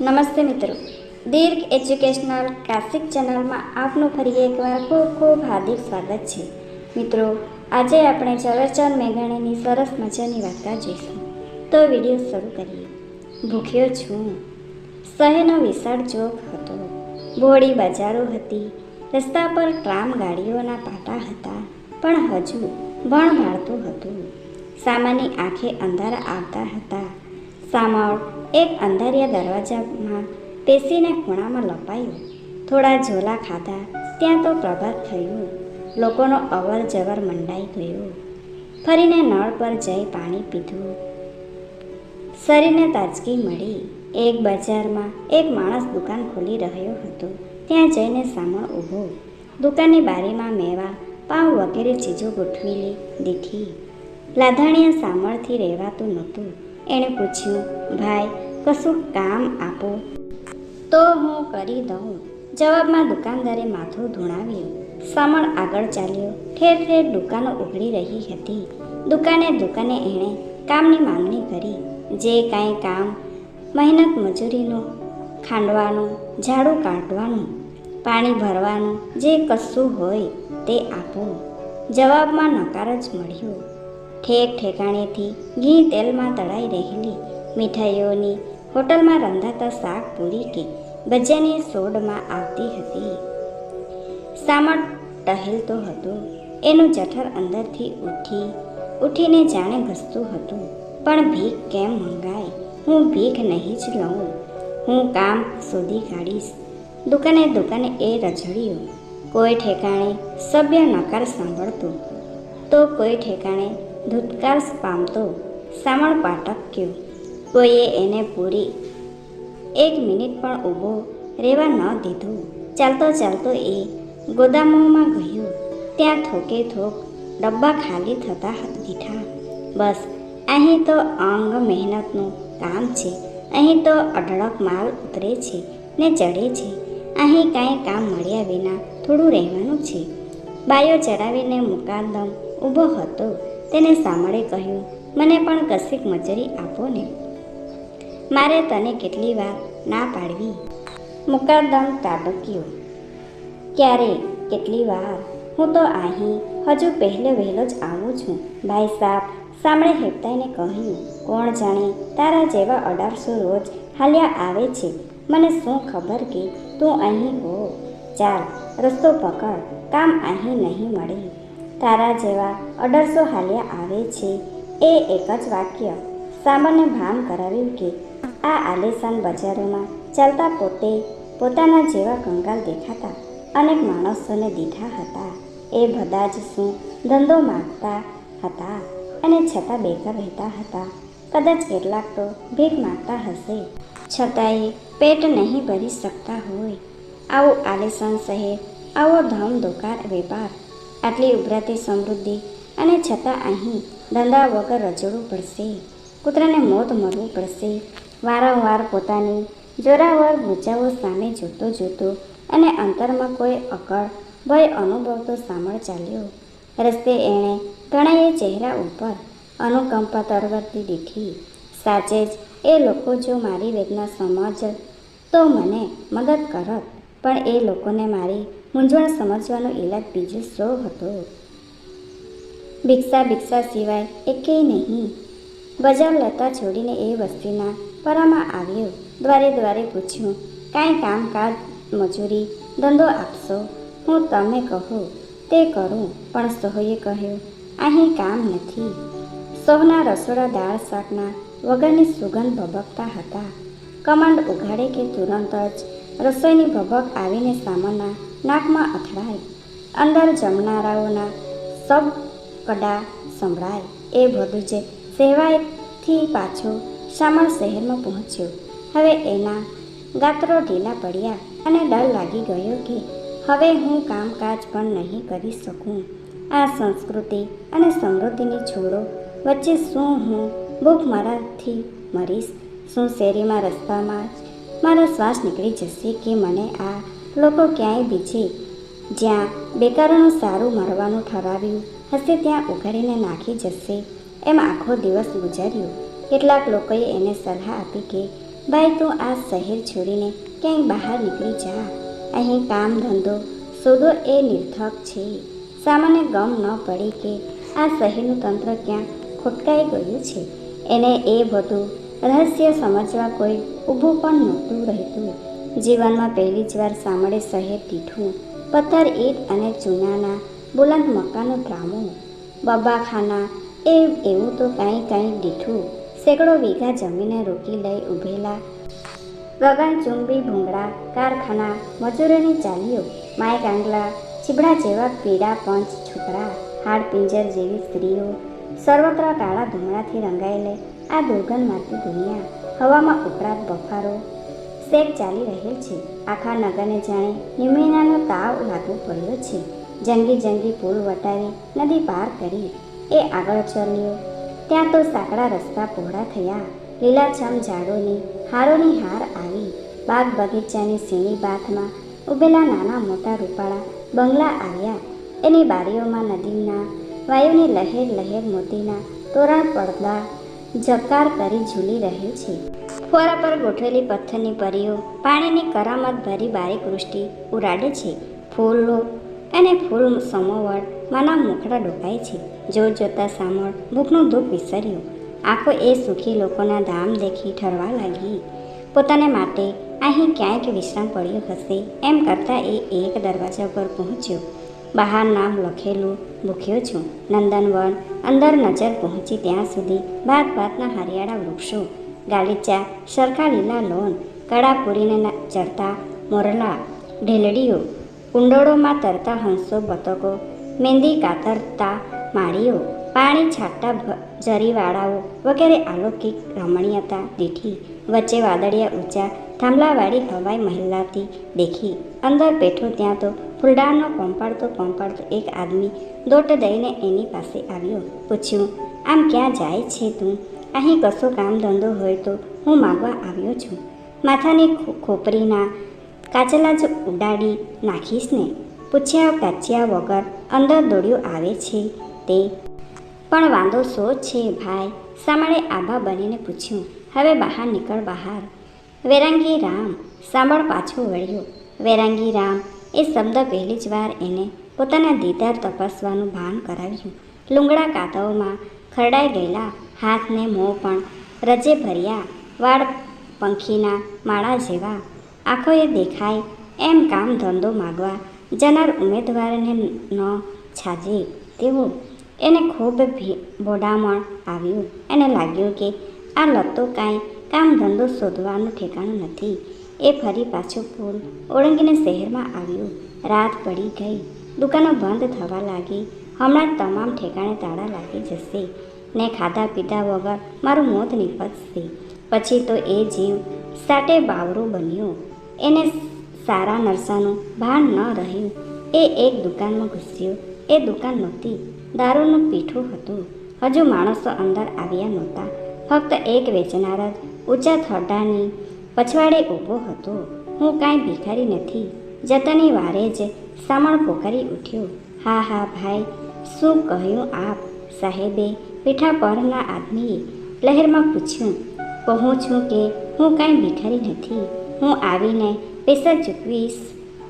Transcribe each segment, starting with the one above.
નમસ્તે મિત્રો. દીર્ઘ educational classic ચેનલમાં આપનું ફરી એકવાર ખૂબ ખૂબ હાર્દિક સ્વાગત છે. મિત્રો, આજે આપણે ઝવેરચંદ મેઘાણીની સરસ મજાની વાર્તા જોઈશું. તો વીડિયો શરૂ કરીએ. ભૂખ્યો છું. શહેરનો વિશાળ ચોક હતો. ભોળી બજારો હતી. રસ્તા પર ટ્રામ ગાડીઓના પાટા હતા, પણ હજુ ભણ મારતું હતું. સામાની આંખે અંધારા આવતા હતા. સામાળ, એક અંધારિયા દરવાજામાં પેસીને ખૂણામાં લપાયું. થોડા ઝોલા ખાધા, ત્યાં તો પ્રભાત થયું. લોકોનો અવર જવર મંડાઈ ગયો. ફરીને નળ પર જઈ પાણી પીધું. શરીરને તાજગી મળી. એક બજારમાં એક માણસ દુકાન ખોલી રહ્યો હતો. ત્યાં જઈને સામળ ઊભો. દુકાનની બારીમાં મેવા, પાઉં વગેરે ચીજો ગોઠવેલી દીઠી લાધાણીયા સામળથી રહેવાતું નહોતું. એણે પૂછ્યું, ભાઈ, કશું કામ આપો? તો હું કરી દઉં. જવાબમાં દુકાનદારે માથું ધૂણાવ્યું. સામળ આગળ ચાલ્યો. ઠેર ઠેર દુકાનો ઉઘડી રહી હતી. દુકાને દુકાને એણે કામની માંગણી કરી. જે કાંઈ કામ, મહેનત મજૂરીનું, ખાંડવાનું, ઝાડુ કાઢવાનું, પાણી ભરવાનું, જે કશું હોય તે આપો. જવાબમાં નકાર જ મળ્યો. ઠેક ઠેકાણેથી ઘી તેલમાં તળાઈ રહેલી મીઠાઈઓની હોટલમાં રંધાતા શાક પૂરી કે ભજીયાની સોડમાં આવતી હતી. સામળ ટહેલતો હતો. એનું જઠર અંદરથી ઉઠી, ઉઠીને જાણે ઘસતું હતું. પણ ભીખ કેમ મંગાય? હું ભીખ નહીં જ લઉં. હું કામ શોધી કાઢીશ. દુકાને દુકાને એ રઝળ્યું કોઈ ઠેકાણે સભ્ય નકાર સાંભળતું? તો કોઈ ઠેકાણે ધૂતકાર પામતો સામળ પાટક્યો કોઈએ એને પૂરી એક મિનિટ પણ ઊભો રહેવા ન દીધું. ચાલતો ચાલતો એ ગોદામોમાં ગયો. ત્યાં થોકે થોક ડબ્બા ખાલી થતા દીઠા બસ, અહીં તો અંગ મહેનતનું કામ છે. અહીં તો અઢળક માલ ઉતરે છે ને ચડે છે. અહીં કાંઈ કામ મળ્યા વિના થોડું રહેવાનું છે. બાયો ચડાવીને મુકાદમ ઊભો હતો. તેને સાંભળે કહ્યું, મને પણ કશીક મજૂરી આપો ને. મારે તને કેટલી વાર ના પાડવી? મુકાદમ તાબક્યો. ક્યારે? કેટલી વાર? હું તો અહીં હજુ પહેલે વહેલો જ આવું છું. ભાઈ સાહેબ સામળે હેપતાઈને કહ્યું, કોણ જાણે તારા જેવા અઢારસો રોજ હાલ્યા આવે છે. મને શું ખબર કે તું અહીં હો? ચાલ, રસ્તો પકડ, કામ અહીં નહીં મળે. તારા જેવા અડરસો હાલ્યા આવે છે. એ એક જ વાક્ય સામાન્ય ભાન કરાવ્યું કે આ આલેશાન બજારોમાં ચાલતા પોતે પોતાના જેવા કંગાલ દેખાતા. અનેક માણસોને દીઠા હતા. એ બધા જ શું ધંધો માગતા હતા અને છતાં બેઘર રહેતા હતા. કદાચ કેટલાક તો ભીખ માગતા હશે. છતાંય પેટ નહીં ભરી શકતા હોય. આવું આલેશાન શહેર, આવો ધમ દોકાર વેપાર આટલી ઉભરાતી સમૃદ્ધિ અને છતાં અહીં ધંધા વગર રજડવું પડશે. કૂતરાને મોત મરવું પડશે. વારંવાર પોતાની જોરાવર ભૂજાઓ સામે જોતો જોતો અને અંતરમાં કોઈ અકળ, ભય અનુભવતો સામળ ચાલ્યો. રસ્તે એણે ઘણાએ ચહેરા ઉપર અનુકંપા તરવરતી દીઠી સાચે જ એ લોકો જો મારી વેદના સમજ તો મને મદદ કરત, પણ એ લોકોને મારી મૂંઝવણ સમજવાનો ઈલાજ બીજો શો હતો. ભિક્ષા ભિક્ષા સિવાય એકેય નહીં. બજાર લતા છોડીને એ વસ્તીના પરામાં આવ્યો. દ્વારે દ્વારે પૂછ્યું, કાંઈ કામકાજ, મજૂરી, ધંધો આપશો? હું તમે કહો, તે કરું. પણ સોહએ કહ્યું, અહીં કામ નથી. સૌના રસોડા દાળ શાકના વગરની સુગંધ ભભકતા હતા. કમાન્ડ ઉઘાડે કે તુરંત જ રસોઈની ભભક આવીને સામાના નાકમાં અથડાય. અંદર જમનારાઓના સબ કડા સંભળાય. એ બધું જે સેવાયથી પાછો શામળ શહેરમાં પહોંચ્યો. હવે એના ગાત્રો ઢીલા પડ્યા અને ડર લાગી ગયો કે હવે હું કામકાજ પણ નહીં કરી શકું. આ સંસ્કૃતિ અને સમૃદ્ધિની છોડો વચ્ચે શું હું ભૂખ મારાથી મરીશ? શું શેરીમાં રસ્તામાં મારો શ્વાસ નીકળી જશે કે મને આ લોકો ક્યાંય બીજે જ્યાં બેકારોનું સારું મરવાનું ઠરાવ્યું, હશે ત્યાં ઉઘાડીને નાખી જશે. એમ આખો દિવસ ગુજાર્યો. કેટલાક લોકોએ એને સલાહ આપી કે, ભાઈ, તું આ શહેર છોડીને ક્યાંય બહાર નીકળી જા. અહીં કામ ધંધો શોધો એ નિર્થક છે. સામાન્ય ગમ ન પડી કે આ શહેરનું તંત્ર ક્યાં ખોટકાઈ ગયું છે. એને એ બધું રહસ્ય સમજવા કોઈ ઊભું પણ નહોતું રહેતું. જીવનમાં પહેલી જ વાર સાંભળે શહેર દીઠું પથ્થર ઈટ અને ચૂનાના બુલંદ મકાનો ડ્રામો. બબ્બાખાના એ એવું તો કાંઈ કાંઈ દીઠું. સેંકડો વીઘા જમીને રોકી લઈ ઊભેલા ગગન ચુંબી, ભૂંગળા, કારખાના, મજૂરોની ચાલીઓ માય કાંગલા ચીબડા જેવા પીડા પંચ, છોકરા, હાડ પિંજર જેવી સ્ત્રીઓ, સર્વત્ર કાળા ધૂમડાથી રંગાયેલે આ દુર્ગંધમાંથી દુનિયા. હવામાં ઉપરાત બફારો શેક ચાલી રહેલ છે. આખા નગરને જાણે નિમૈનાનો તાવ લાગુ પડ્યો છે. જંગી જંગી પુલ વટાવી નદી પાર કરી. એ આગળ ચાલ્યો ત્યાં તો સાંકડા રસ્તા પહોળા થયા. લીલાછમ ઝાડોની હારોની હાર આવી. બાગ બગીચાની સીણી બાથમાં ઉભેલા નાના મોટા રૂપાળા બંગલા આવ્યા. એની બારીઓમાં નદીના વાયુની લહેર લહેર મોતીના તોરણ પડદા જકાર કરી ઝૂલી રહે છે. ફોરા પર ગોઠવેલી પથ્થરની પરીઓ પાણીની કરામત ભરી બારીક વૃષ્ટિ ઉડાડે છે. ફૂલો અને ફૂલ સમોવડ માના મુખડા ડોકાય છે. જોર જોતા સામળ ભૂખનું દુઃખ વિસર્યું. આંખો એ સુખી લોકોના ધામ દેખી ઠરવા લાગી. પોતાને માટે અહીં ક્યાંક વિશ્રામ પડ્યો હશે એમ કરતાં એ એક દરવાજા પર પહોંચ્યો. બહાર નામ લખેલું ભૂખ્યો છું. નંદનવન, અંદર નજર પહોંચી ત્યાં સુધી ભાત ભાતના હરિયાળા વૃક્ષો, ગાલીચા, સરખા લીલા લોન કડાપુરીને ચરતા મોરલા ઢેલડીઓ, કુંડળોમાં તરતા હંસો બતકો મહેંદી કાતરતા માળીઓ, પાણી છાંટતા જરીવાળાઓ વગેરે અલૌકિક રમણીયતા દીઠી વચ્ચે વાદળિયા ઊંચા થાંભલાવાળી હવાઈ મહિલાથી દેખી. અંદર બેઠો ત્યાં તો ફૂલડાનો પંપાડતો પંપાડતો એક આદમી દોટ દઈને એની પાસે આવ્યો. પૂછ્યું, આમ ક્યાં જાય છે તું? અહીં કશો કામ ધંધો હોય તો હું માગવા આવ્યો છું. માથાની ખોપરીના કાચલા જ ઉડાડી નાખીશ ને? પૂછ્યા કાચ્યા વગર અંદર દોડ્યો આવે છે તે. પણ વાંધો શો છે ભાઈ? સામાળે આભા બનીને પૂછ્યું, હવે બહાર નીકળ બહાર. વેરાંગી રામ, સાંભળ પાછો વળ્યો. વેરાંગી રામ એ શબ્દ પહેલી જ વાર એને પોતાના દીદાર તપાસવાનું ભાન કરાવ્યું. લુંગડા કાતવમાં ખરડાઈ ગયેલા હાથને મોં પણ રજે ભર્યા. વાળ પંખીના માળા જેવા આંખોએ દેખાય એમ કામ ધંધો માગવા જનાર ઉમેદવારને ન છાજે તેવો એને ખૂબ ભોડામણ આવ્યું. એને લાગ્યું કે આ લતો કાંઈ કામ ધંધો શોધવાનું ઠેકાણું નથી. એ ફરી પાછો પુલ ઓળંગીને શહેરમાં આવ્યું. રાત પડી ગઈ. દુકાનો બંધ થવા લાગી. હમણાં તમામ ઠેકાણે તાળા લાગી જશે. ને ખાધા પીધા વગર મારું મોત નીપજશે. પછી તો એ જીવ સાટે બાવરો બન્યો. એને સારા નરસાનું ભાન ન રહ્યું. એ એક દુકાનમાં ઘૂસ્યો. એ દુકાન નહોતી. દારૂનું પીઠું હતું. હજુ માણસો અંદર આવ્યા નહોતા. ફક્ત એક વેચનાર જ ઊંચા થડાની પછવાડે ઊભો હતો. હું કાંઈ ભિખારી નથી. જતાની વારે જ સામણ પોકારી ઉઠ્યો. હા હા, ભાઈ, શું કહ્યું આપ? સાહેબે પીઠા પરના આદમીએ લહેરમાં પૂછ્યું, કહું છું કે હું કાંઈ ભિખારી નથી. હું આવીને પૈસા ચૂકવીશ,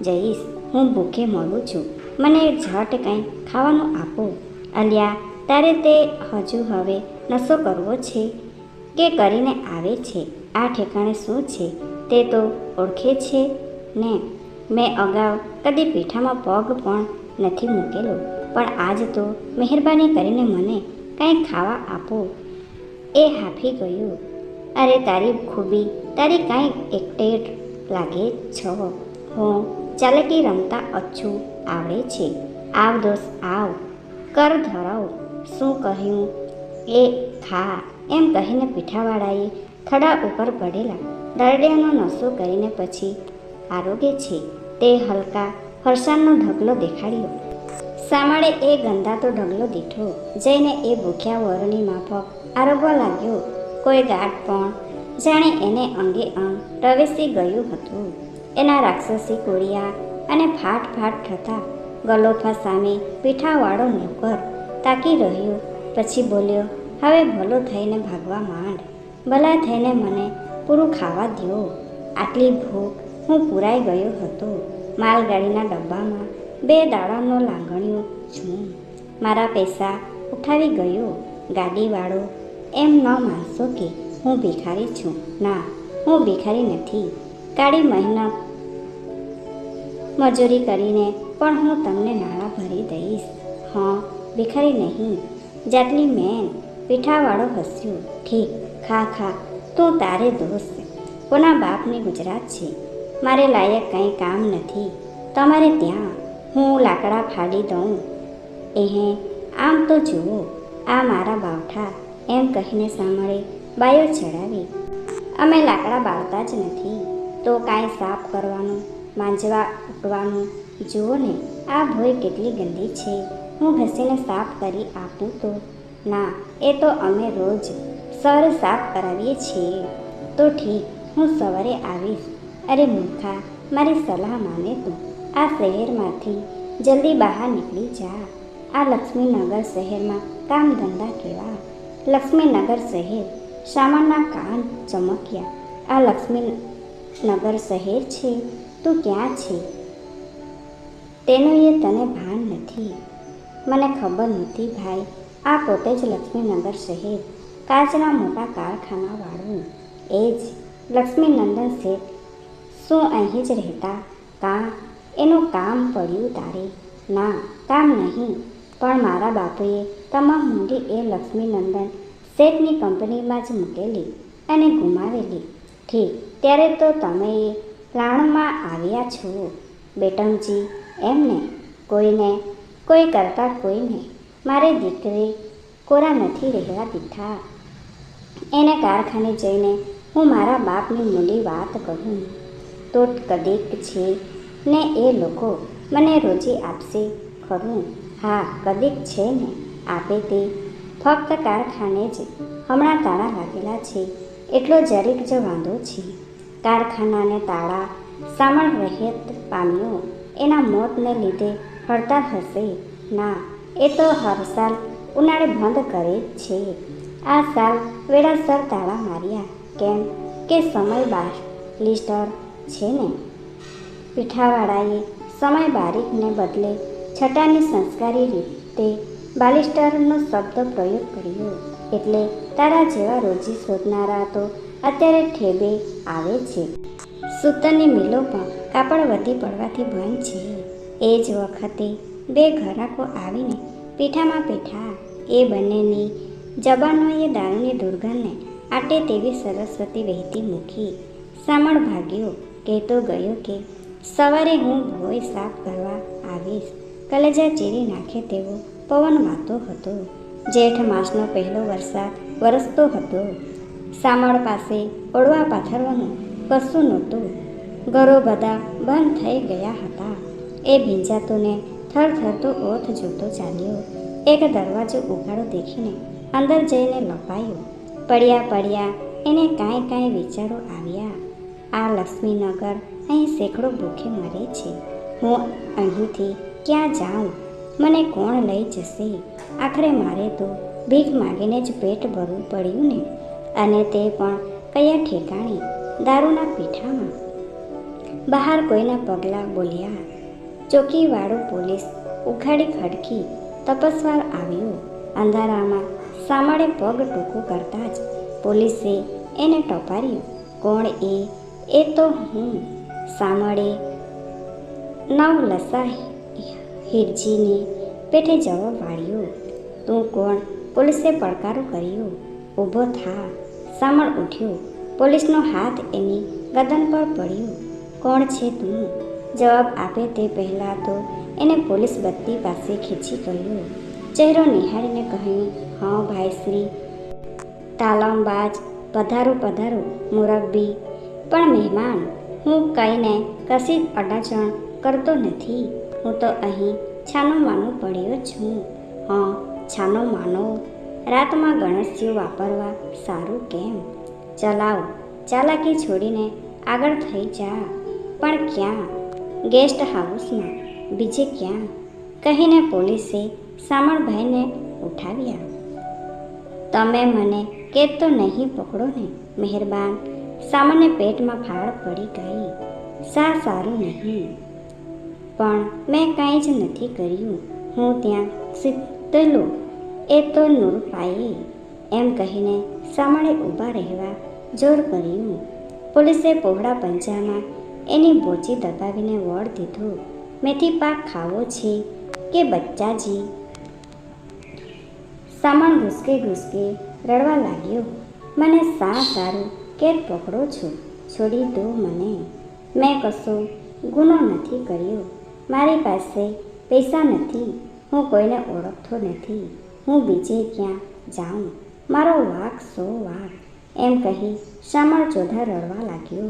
જઈશ. હું ભૂખે મળું છું. મને ઝટ કંઈ ખાવાનું આપો. અલ્યા, તારે તે હજુ હવે નશો કરવો છે કે કરીને આવે છે? આ ઠેકાણે શું છે તે તો ઓળખે છે ને? મેં અગાઉ કદી પીઠામાં પગ પણ નથી મૂકેલો, પણ આજ તો મહેરબાની કરીને મને કંઈ ખાવા આપો. એ હાફી ગયું. અરે તારી ખૂબી, તારી કાંઈ એકટેટ લાગે છો. હું ચાલકી રમતા અચ્છું આવડે છે. આવ દોસ્ત, આવ. કર ધરાવ. શું કહ્યું? એ ખા એમ કહીને પીઠાવાળાએ થડા ઉપર પડેલા દરડિયાનો નશો કરીને પછી આરોગે છે તે હલકા ફરસાણનો ઢગલો દેખાડ્યો. સામાળે એ ગંધાતો ઢગલો દીઠો જઈને એ ભૂખ્યા વરોની માફક આરોગવા લાગ્યો. કોઈ ગાઢ પણ જાણે એને અંગે અંગ પ્રવેશી ગયું હતું. એના રાક્ષસી કોળિયા અને ફાટ ફાટ થતા ગલોફા સામે પીઠાવાળો નોકર તાકી રહ્યો. પછી બોલ્યો, હવે ભલો થઈને ભાગવા માંડ. ભલા થઈને મને પૂરું ખાવા દ્યો. આટલી ભૂખ હું પૂરાઈ ગયો હતો. માલગાડીના ડબ્બામાં બે દાડાનો લાંગણ્યો છું. મારા પૈસા ઉઠાવી ગયો. ગાડીવાળો એમ ન માનશો કે હું ભિખારી છું. ના, હું ભિખારી નથી. કાળી મહેનત મજૂરી કરીને પણ હું તમને નાણાં ભરી દઈશ. હા, ભિખારી નહીં. જાટલી મેન પીઠાવાળો હસ્યો. ઠીક. ખા ખા, તું તારે દોસ્ત. કોના બાપની ગુજરાત છે? મારે લાયક કંઈ કામ નથી. તમારે ત્યાં હું લાકડા ફાડી દઉં. એહે, આમ તો જુઓ, આ મારા બાવઠા. એમ કહીને સાંભળે બાયો ચડાવી. અમે લાકડા બાળતા જ નથી. તો કાંઈ સાફ કરવાનું, માંજવા ઉઠવાનું. જુઓ ને, આ ભોય કેટલી ગંદી છે. હું ઘસીને સાફ કરી આપું તો? ના, એ તો અમે રોજ સવારે સાફ કરાવીએ છીએ. તો ઠીક, હું સવારે આવીશ. અરે મૂર્ખા, મારી સલાહ માને તું. આ શહેરમાંથી જલ્દી બહાર નીકળી જા. આ લક્ષ્મીનગર શહેરમાં કામ ધંધા કેવા. લક્ષ્મીનગર શહેર શામાના કાન ચમક્યા. આ લક્ષ્મીનગર શહેર છે, તું ક્યાં છે? તેનું એ તને ભાન નથી. મને ખબર નથી ભાઈ, આ પોતે જ લક્ષ્મીનગર શહેર કાચના મોટા કારખાનાવાળું એ જ લક્ષ્મીનંદન શેઠ. શું અહીં જ રહેતા? કાં? એનું કામ પડ્યું તારે? ના, કામ નહીં. પણ મારા બાપુએ તમામ મૂડી એ લક્ષ્મીનંદન શેઠની કંપનીમાં જ મૂકેલી અને ગુમાવેલી. ઠીક, ત્યારે તો તમે પ્લાણમાં આવ્યા છો, બેટમજી. એમને કોઈને? કોઈ કરતાં કોઈને? મારે દીકરી કોરા નથી રહેવા દીધા. એને કારખાને જઈને હું મારા બાપની મૂડી વાત કહું. તો કદીક છે ને એ લોકો મને રોજી આપશે, ખરું? હા, કદીક છે ને, આપે તે. ફક્ત કારખાને જ હમણાં તાળા લાગેલા છે, એટલો જરીક જ વાંધો છે. કારખાનાને તાળા સામળ રહેત પામ્યો એના મોતને લીધે હડતાલ હશે. ના, એ તો હર સાલ ઉનાળે બંધ કરે છે. આ સાલ વેળાસર તાળા માર્યા. કેમ કે સમય બાર. લિસ્ટર છે ને? પીઠાવાળાએ સમય બારીકને બદલે છટાની સંસ્કારી રીતે બાલિસ્ટરનો શબ્દ પ્રયોગ કર્યો. એટલે તારા જેવા રોજી શોધનારા તો અત્યારે ઠેબે આવે છે. સૂતરની મિલો પણ કાપડ વધી પડવાથી બંધ છે. એ જ વખતે બે ઘરાકો આવીને પીઠામાં પીઠા એ બંનેની જબાનોએ દારૂની દુર્ગંધને આટે તેવી સરસ્વતી વહેતી મૂકી. સામળ ભાગ્યો, કહેતો ગયો કે, સવારે હું ભોય સાફ કરવા આવીશ. કલેજા ચીરી નાખે તેવો પવન વાતો હતો. જેઠ માસનો પહેલો વરસાદ વરસતો હતો. સામળ પાસે ઓળવા પાથરવાનું કશું નહોતું. ઘરો બધા બંધ થઈ ગયા હતા. એ ભીંજાતોને થરથરતો ઓથ જોતો ચાલ્યો. એક દરવાજો ઉઘાડો દેખીને અંદર જઈને લપાયો. પડ્યા પડ્યા એને કાંઈ કાંઈ વિચારો આવ્યા. આ લક્ષ્મીનગર અહીં સેંકડો ભૂખે મરે છે. હું અહીંથી ક્યાં જાઉં? મને કોણ લઈ જશે? આખરે મારે તો ભીખ માગીને જ પેટ ભરવું પડ્યું ને. અને તે પણ કયા ઠેકાણે? દારૂના પીઠામાં. બહાર કોઈના પગલાં બોલ્યા. ચોકીવાળો પોલીસ ઉઘાડી ખડકી તપસ્વાર આવ્યો. અંધારામાં સામાળે પગ ટૂંકું કરતાં જ પોલીસે એને ટપાર્યું. કોણ એ? એ તો હું. સામળે નવલસા હિરજીને પેઠે જવાબ વાળ્યો. તું કોણ? પોલીસે પડકારો કર્યો. ઊભો થા. સામળ ઉઠ્યો. પોલીસનો હાથ એની ગદન પર પડ્યો. કોણ છે તું? જવાબ આપે તે પહેલાં તો એને પોલીસ બત્તી પાસે ખેંચી ગયો. ચહેરો નિહાળીને કહ્યું હા ભાઈશ્રી તાલમબાજ પધારો પધારો, મુરબ્બી. પણ મહેમાન, હું કહીને કશી અડાચણ કરતો નથી. હું તો અહીં છાનો માનો પડ્યો છું. હા છાનો માનો રાતમાં ગણસ્યો વાપરવા સારું કેમ? ચલાવ. ચાલાકી છોડીને આગળ થઈ જા. પણ ક્યાં? ગેસ્ટ હાઉસમાં. બીજે ક્યાં? કહીને પોલીસે સામળભાઈને ઉઠાવ્યા. તમે મને કે તો નહીં પકડો ને, મહેરબાન. સામાન્ય પેટમાં ફાળ પડી ગઈ. સા સારું નહીં. પણ મેં કાંઈ જ નથી કર્યું. હું ત્યાં સીધેલું એ તો નૂરપાએ એમ કહીને સામાણે ઊભા રહેવા જોર કર્યું પોલીસે પહોળા પંજામાં એની બોચી દબાવીને વળ દીધું. મેથી પાક ખાવો છે કે બચ્ચાજી? સામાન ઘૂસકે ઘૂસકે રડવા લાગ્યો. મને સા સારું કેદ પકડો છો? છોડી દો મને. મેં કશો ગુનો નથી કર્યો. મારી પાસે પૈસા નથી. હું કોઈને ઓળખતો નથી. હું બીજે ક્યાં જાઉં? મારો વાક સો વાક એમ કહી શામળ ચોધા રડવા લાગ્યો.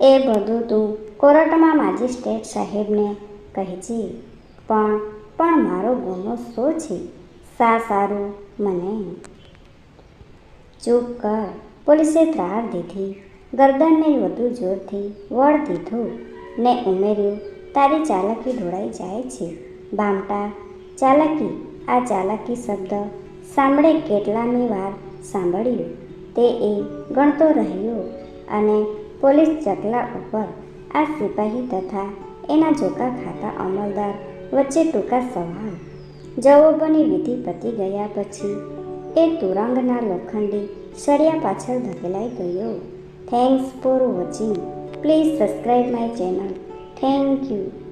એ બધું તું કોર્ટમાં મેજિસ્ટ્રેટ સાહેબને કહેજે. પણ પણ મારો ગુનો શો છે? સા સારું, મને ચૂપ કર. પોલીસે ત્રાર દીધી. ગરદનને વધુ જોરથી વળ દીધું. ને ઉમેર્યું, તારી ચાલાકી ઢોળાઈ જાય છે. ભામટા, ચાલાકી. આ ચાલાકી શબ્દ સાંભળે કેટલામી વાર સાંભળ્યું. તે એ ગણતો રહ્યો અને પોલીસ ચકલા ઉપર આ સિપાહી તથા એના જોકા ખાતા અમલદાર વચ્ચે ટૂંકા સવાલ જવાબોની વિધિ પતી ગયા પછી. એ તુરંગના લોખંડી સળિયા પાછળ ધકેલાઈ ગયો. Thanks for watching please subscribe my channel thank you